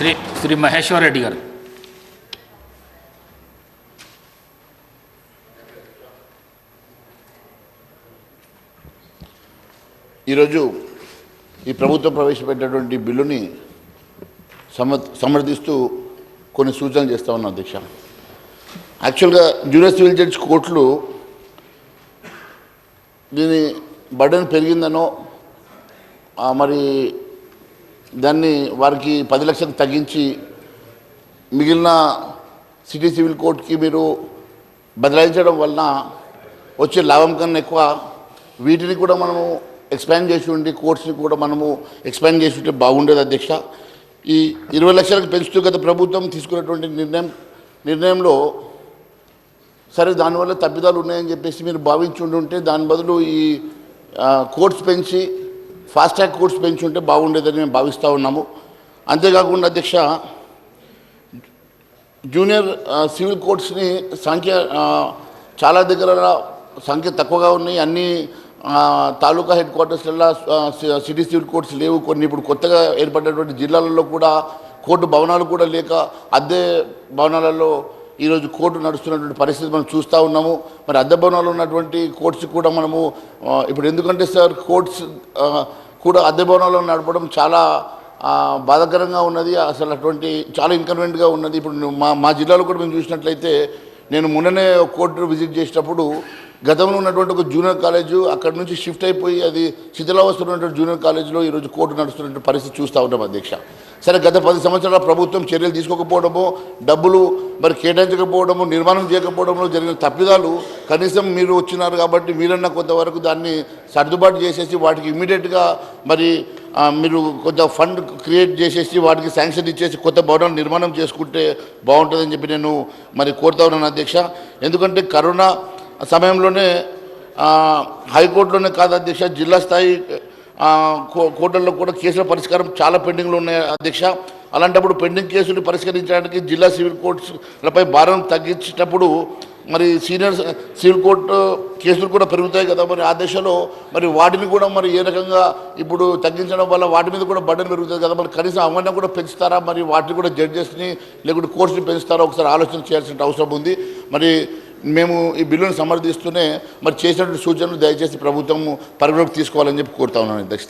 శ్రీ శ్రీ మహేశ్వర్ రెడ్డి గారు. ఈరోజు ఈ ప్రభుత్వం ప్రవేశపెట్టినటువంటి బిల్లుని సమ సమర్థిస్తూ కొన్ని సూచనలు చేస్తా ఉన్నాం అధ్యక్ష. యాక్చువల్గా జూనియర్ సివిల్ జడ్జ్ కోర్టులు దీని బర్డెన్ పెరిగిందనో మరి దాన్ని వారికి పది లక్షలకు తగ్గించి మిగిలిన సిటీ సివిల్ కోర్టుకి మీరు బదలాయించడం వలన వచ్చే లాభం కన్నా ఎక్కువ వీటిని కూడా మనము ఎక్స్పాండ్ చేసి ఉండి కోర్ట్స్ని కూడా మనము ఎక్స్పాండ్ చేసి ఉంటే బాగుండేది అధ్యక్ష. ఈ ఇరవై లక్షలకు పెంచుతూ గత ప్రభుత్వం తీసుకున్నటువంటి నిర్ణయం నిర్ణయంలో సరే దానివల్ల తప్పిదాలు ఉన్నాయని చెప్పేసి మీరు భావించి ఉంటే దాని బదులు ఈ కోర్ట్స్ పెంచి ఫాస్ట్ ట్రాక్ కోర్స్ పెంచి ఉంటే బాగుండేదని మేము భావిస్తూ ఉన్నాము. అంతేకాకుండా అధ్యక్ష జూనియర్ సివిల్ కోర్ట్స్ని సంఖ్య చాలా దగ్గర సంఖ్య తక్కువగా ఉన్నాయి. అన్ని తాలూకా హెడ్ క్వార్టర్స్లలో సిటీ సివిల్ కోర్ట్స్ లేవు కొన్ని. ఇప్పుడు కొత్తగా ఏర్పడినటువంటి జిల్లాలలో కూడా కోర్టు భవనాలు కూడా లేక అద్దె భవనాలలో ఈరోజు కోర్టు నడుస్తున్నటువంటి పరిస్థితి మనం చూస్తూ ఉన్నాము. మరి అద్దెభవనాలు ఉన్నటువంటి కోర్ట్స్ కూడా మనము ఇప్పుడు ఎందుకంటే సార్ కోర్ట్స్ కూడా అద్దె నడపడం చాలా బాధాకరంగా ఉన్నది. అసలు అటువంటి చాలా ఇన్కన్వీనియంట్గా ఉన్నది. ఇప్పుడు మా మా జిల్లాలో కూడా మేము చూసినట్లయితే నేను మొన్ననే ఒక కోర్టు విజిట్ చేసినప్పుడు గతంలో ఉన్నటువంటి ఒక జూనియర్ కాలేజు అక్కడ నుంచి షిఫ్ట్ అయిపోయి అది శిథిలావస్థలో ఉన్నటువంటి జూనియర్ కాలేజీలో ఈరోజు కోర్టు నడుస్తున్నటువంటి పరిస్థితి చూస్తూ ఉన్నాం అధ్యక్ష. సరే గత పది సంవత్సరాల ప్రభుత్వం చర్యలు తీసుకోకపోవడము డబ్బులు మరి కేటాయించకపోవడము నిర్మాణం చేయకపోవడంలో జరిగిన తప్పిదాలు కనీసం మీరు వచ్చినారు కాబట్టి మీరన్నా కొంతవరకు దాన్ని సర్దుబాటు చేసేసి వాటికి ఇమీడియట్గా మరి మీరు కొంత ఫండ్ క్రియేట్ చేసేసి వాటికి శాంక్షన్ ఇచ్చేసి కొత్త భవనాలు నిర్మాణం చేసుకుంటే బాగుంటుందని చెప్పి నేను మరి కోరుతా ఉన్నాను అధ్యక్ష. ఎందుకంటే కరోనా సమయంలోనే హైకోర్టులోనే కాదు అధ్యక్ష జిల్లా స్థాయి కో- కోర్టుల్లో కూడా కేసుల పరిష్కారం చాలా పెండింగ్లు ఉన్నాయి అధ్యక్ష. అలాంటప్పుడు పెండింగ్ కేసులు పరిష్కరించడానికి జిల్లా సివిల్ కోర్ట్స్లపై భారం తగ్గించేటప్పుడు మరి సీనియర్ సివిల్ కోర్టు కేసులు కూడా పెరుగుతాయి కదా మరి ఆ దశలో మరి వాటిని కూడా మరి ఏ రకంగా ఇప్పుడు తగ్గించడం వల్ల వాటి మీద కూడా బడ్డన్ పెరుగుతుంది కదా మరి కనీసం అవన్నీ కూడా పెంచుతారా మరి వాటిని కూడా జడ్జెస్ని లేకుంటే కోర్సుని పెంచుతారా ఒకసారి ఆలోచన చేయాల్సిన అవసరం ఉంది. మరి మేము ఈ బిల్లును సమర్థిస్తూనే మరి చేసినటువంటి సూచనలు దయచేసి ప్రభుత్వం పరిగణలోకి తీసుకోవాలని చెప్పి కోరుతా ఉన్నాను. అధ్యక్ష